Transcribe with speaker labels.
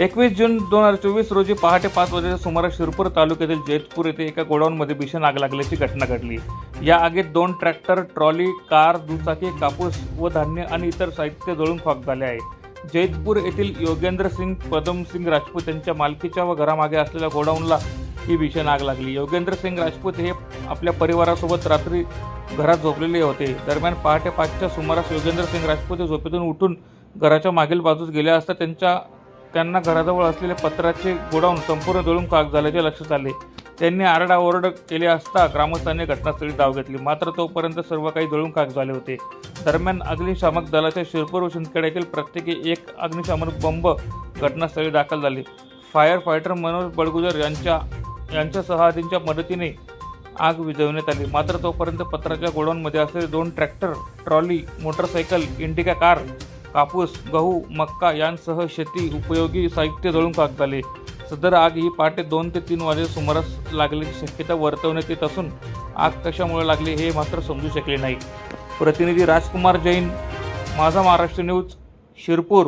Speaker 1: एकवीस जून दोन हजार चोवीस रोजी पहाटे पाच वाजेच्या सुमारास शिरपूर तालुक्यातील जैतपूर येथे एका गोडाऊनमध्ये भीषण आग लागल्याची घटना घडली. या आगीत दोन ट्रॅक्टर ट्रॉली कार दुचाकी कापूस व धान्य आणि इतर साहित्य जळून खाक झाले आहे. जैतपूर येथील योगेंद्र सिंग पदमसिंग राजपूत यांच्या मालकीच्या व घरामागे असलेल्या गोडाऊनला ही भीषण आग लागली. योगेंद्र सिंग राजपूत हे आपल्या परिवारासोबत रात्री घरात झोपलेले होते. दरम्यान पहाटे पाचच्या सुमारास योगेंद्र सिंग राजपूत हे झोपेतून उठून घराच्या मागील बाजूस गेले असता त्यांच्या त्यांना घराजवळ असलेले पत्राचे गोडाऊन संपूर्ण जळून खाक झाल्याचे लक्षात आले. त्यांनी आरडाओरड केले असता ग्रामस्थांनी घटनास्थळी धाव घेतली. मात्र तोपर्यंत सर्व काही जळून खाक झाले होते. दरम्यान अग्निशामक दलाच्या शिरपूर व शिंदखेड्यातील प्रत्येकी एक अग्निशामक बंब घटनास्थळी दाखल झाले. फायर फायटर मनोज बडगुजर यांच्या यांच्या सहादींच्या मदतीने आग विझवण्यात आली. मात्र तोपर्यंत पत्राच्या गोडाऊनमध्ये असलेले दोन tractor trolley motorcycle Indica car कापूस गहू मक्का यांसह शेती उपयोगी साहित्य जळून खाक झाले. सदर आग ही पहाटे दोन ते तीन वाजे सुमारास लागल्याची शक्यता वर्तवण्यात येत असून आग कशामुळे लागली हे मात्र समजू शकले नाही. प्रतिनिधी राजकुमार जैन माझा महाराष्ट्र न्यूज शिरपूर.